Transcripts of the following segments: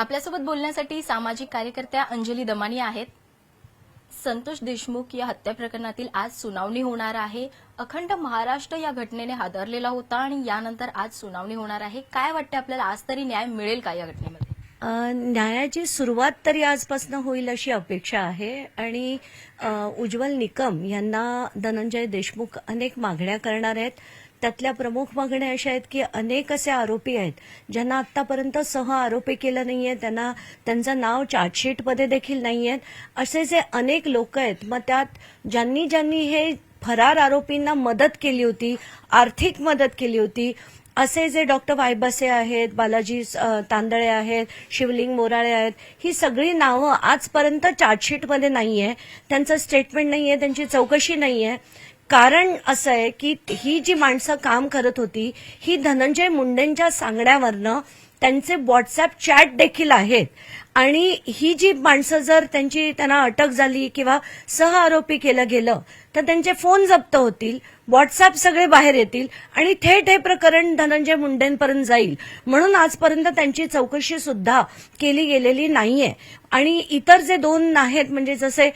आपल्यासोबत बोलण्यासाठी सामाजिक कार्यकर्त्या अंजली दमानी आहेत. संतोष देशमुख या हत्या प्रकरणातील आज सुनावणी होणार आहे. अखंड महाराष्ट्र या घटनेने हादरलेला होता आणि यानंतर आज सुनावणी होणार आहे. काय वाटते आपल्याला? आज तरी न्याय मिळेल का या घटनेमध्ये? न्यायाची सुरुवात तरी आजपासून होईल अशी अपेक्षा आहे. आणि उज्ज्वल निकम यांना धनंजय देशमुख अनेक मागण्या करणार आहेत. त्यातल्या प्रमुख मागण्या अशा आहेत की अनेक असे आरोपी आहेत ज्यांना आतापर्यंत सह आरोपी केलं नाहीये त्यांना त्यांचं नाव चार्जशीटमध्ये देखील नाही आहेत असे जे अनेक लोक आहेत मग त्यात ज्यांनी ज्यांनी हे फरार आरोपींना मदत केली होती आर्थिक मदत केली होती असे जे डॉक्टर वायबसे आहेत बालाजी तांदळे आहेत शिवलिंग मोराळे आहेत ही सगळी नावं आजपर्यंत चार्जशीटमध्ये नाहीये. त्यांचं स्टेटमेंट नाहीये त्यांची चौकशी नाहीये. कारण असं आहे की ही जी माणसं काम करत होती ही धनंजय मुंडेंच्या सांगण्यावरनं त्यांचे व्हॉट्सअप चॅट देखील आहेत. आणि ही जी माणसं जर त्यांची त्यांना अटक झाली किंवा सह आरोपी केलं गेलं तर त्यांचे फोन जप्त होतील व्हॉट्सअप सगळे बाहेर येतील आणि थेट हे प्रकरण धनंजय मुंडेंपर्यंत जाईल. म्हणून आजपर्यंत त्यांची चौकशी सुद्धा केली गेलेली नाहीये. आणि इतर जे दोन आहेत म्हणजे जसे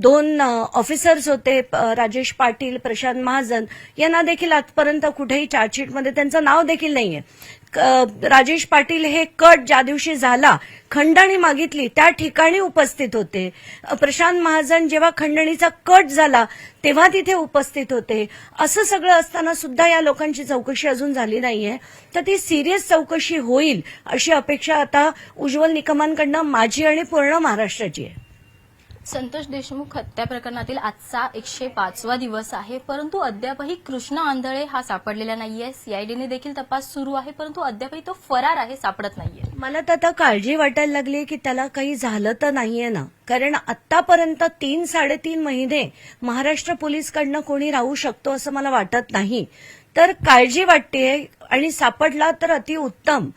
दोन ऑफिसर्स होते राजेश पाटील प्रशांत महाजन यांना देखील आजपर्यंत कुठेही चार्जशीटमध्ये त्यांचं नाव देखील नाहीये. राजेश पाटील हे कट ज्या दिवशी झाला खंडणी मागितली त्या ठिकाणी उपस्थित होते. प्रशांत महाजन जेव्हा खंडणीचा कट झाला तेव्हा तिथे उपस्थित होते. असं सगळं असताना सुद्धा या लोकांची चौकशी अजून झाली नाहीये. तर ती सिरियस चौकशी होईल अशी अपेक्षा आता उज्ज्वल निकमांकडनं माझी आणि पूर्ण महाराष्ट्राची आहे. संतोष देशमुख हत्या प्रकरणातील आजचा एकशे पाचवा दिवस आहे परंतु अद्यापही कृष्ण आंधळे हा सापडलेला नाहीये. सीआयडीने देखील तपास सुरू आहे परंतु अद्यापही तो फरार आहे सापडत नाहीये. मला तर आता काळजी वाटायला लागली की त्याला काही झालं तर नाहीये ना. कारण आतापर्यंत तीन साडेतीन महिने महाराष्ट्र पोलीसकडनं कोणी राहू शकतो असं मला वाटत नाही. तर काळजी वाटते आणि सापडला तर अति उत्तम.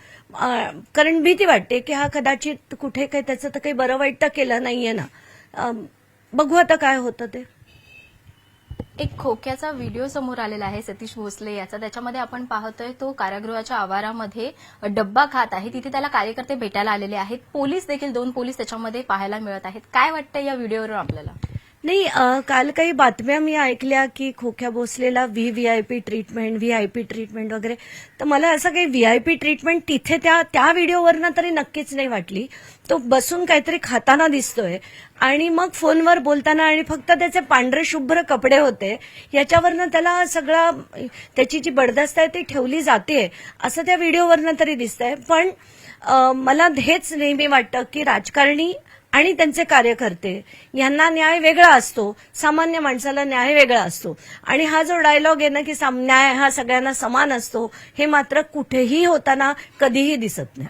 कारण भीती वाटते की हा कदाचित कुठे काही त्याचं तर काही बरं वाईट तर केलं नाहीये ना. बघू आता काय होतं ते. एक खोक्याचा व्हिडिओ समोर आलेला आहे सतीश भोसले याचा. त्याच्यामध्ये आपण पाहतोय तो कारागृहाच्या आवारामध्ये डब्बा खात आहे. तिथे त्याला कार्यकर्ते भेटायला आलेले आहेत. पोलीस देखील दोन पोलीस त्याच्यामध्ये पाहायला मिळत आहेत. काय वाटतं या व्हिडिओवरून आपल्याला? नाही काल काही बातम्या मी ऐकल्या की खोक्या भोसलेला V V I P treatment V I P treatment वगैरे. तर मला असं काही व्ही आय पी ट्रीटमेंट तिथे त्या त्या व्हिडिओवरनं तरी नक्कीच नाही वाटली. तो बसून काहीतरी खाताना दिसतोय. आणि मग फोनवर बोलताना आणि फक्त त्याचे पांढरे शुभ्र कपडे होते याच्यावरनं त्याला सगळा त्याची जी बडदस्त आहे ती ठेवली जाते असं त्या व्हिडिओवरनं तरी दिसतंय. पण मला हेच नेहमी वाटतं की राजकारणी आणि त्यांचे कार्यकर्ते यांना न्याय वेगळा असतो. सामान्य माणसाला न्याय वेगळा असतो. आणि हा जो डायलॉग आहे ना की साम- न्याय हा सगळ्यांना समान असतो हे मात्र कुठेही होताना कधीही दिसत नाही.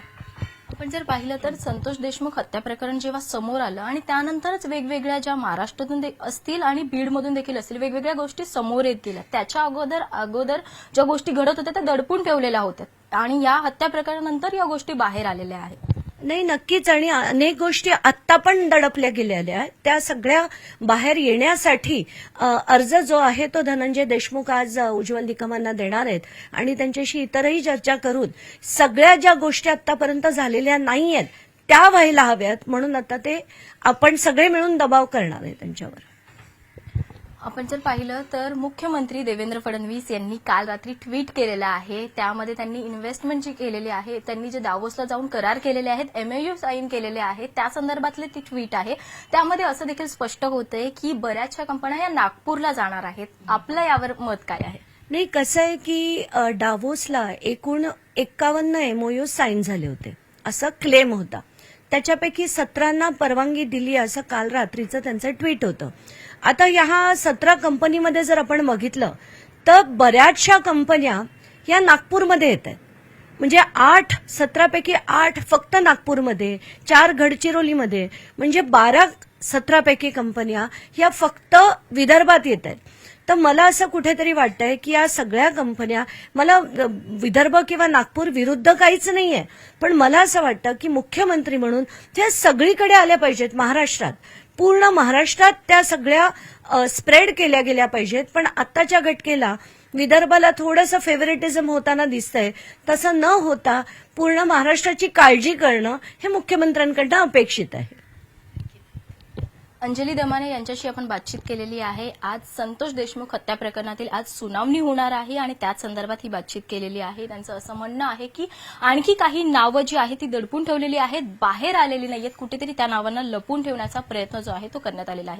आपण जर पाहिलं तर संतोष देशमुख हत्या प्रकरण जेव्हा समोर आलं आणि त्यानंतरच वेगवेगळ्या ज्या महाराष्ट्रातून असतील आणि बीडमधून देखील असतील वेगवेगळ्या गोष्टी समोर येतील. त्याच्या अगोदर अगोदर ज्या गोष्टी घडत होत्या त्या दडपून ठेवलेल्या होत्या. आणि या हत्या प्रकरणानंतर या गोष्टी बाहेर आलेल्या आहेत. नाही नक्कीच. आणि अनेक गोष्टी आत्ता पण दडपल्या गेलेल्या. आहेत त्या सगळ्या बाहेर येण्यासाठी अर्ज जो आहे तो धनंजय देशमुख आज उज्ज्वल निकमांना देणार आहेत. आणि त्यांच्याशी इतरही चर्चा करून सगळ्या ज्या गोष्टी आतापर्यंत झालेल्या नाही आहेत त्या व्हायला हव्यात. म्हणून आता ते आपण सगळे मिळून दबाव करणार आहे त्यांच्यावर. आपण जर पाहिलं तर मुख्यमंत्री देवेंद्र फडणवीस यांनी काल रात्री ट्विट केलेलं आहे. त्यामध्ये त्यांनी इन्व्हेस्टमेंट जी केलेली आहे त्यांनी जे दावोसला जाऊन करार केलेले आहेत एमएयू साईन केलेले आहे त्या संदर्भातले ती ट्विट आहे. त्यामध्ये असं देखील स्पष्ट होतंय की बऱ्याचशा कंपन्या या नागपूरला जाणार आहेत. आपलं यावर मत काय आहे? नाही कसं आहे की डावोसला एकूण एक्कावन्न एमओयू साईन झाले होते. असा क्लेम होता. त्याच्यापैकी सतरांना परवानगी दिली असं काल रात्रीचं त्यांचं ट्विट होतं. आता ह्या सतरा कंपनीमध्ये जर आपण बघितलं तर बऱ्याचशा कंपन्या या नागपूरमध्ये येत आहेत. म्हणजे आठ सतरापैकी आठ फक्त नागपूरमध्ये चार गडचिरोलीमध्ये म्हणजे बारा सतरापैकी कंपन्या ह्या फक्त विदर्भात येत आहेत. तर मला असं कुठेतरी वाटतंय की या सगळ्या कंपन्या मला विदर्भ किंवा नागपूर विरुद्ध काहीच नाहीये. पण मला असं वाटतं की मुख्यमंत्री म्हणून त्या सगळीकडे आल्या पाहिजेत महाराष्ट्रात. पूर्ण महाराष्ट्रात त्या सगळ्या स्प्रेड केल्या गेल्या पाहिजेत. पण आत्ताच्या घटकेला विदर्भाला थोडंसं फेवरेटिझम होताना दिसतंय. तसं न होता पूर्ण महाराष्ट्राची काळजी करणं हे मुख्यमंत्र्यांकडनं अपेक्षित आहे. अंजली दमाने यांच्याशी आपण बातचीत केलेली आहे. आज संतोष देशमुख हत्या प्रकरणातील आज सुनावणी होणार आहे आणि त्याच संदर्भात ही बातचीत केलेली आहे. त्यांचं असं म्हणणं आहे की आणखी काही नावं जी आहेत ती दडपून ठेवलेली आहेत बाहेर आलेली नाहीयेत. कुठेतरी त्या नावांना लपून ठेवण्याचा प्रयत्न जो आहे तो करण्यात आलेला आहे.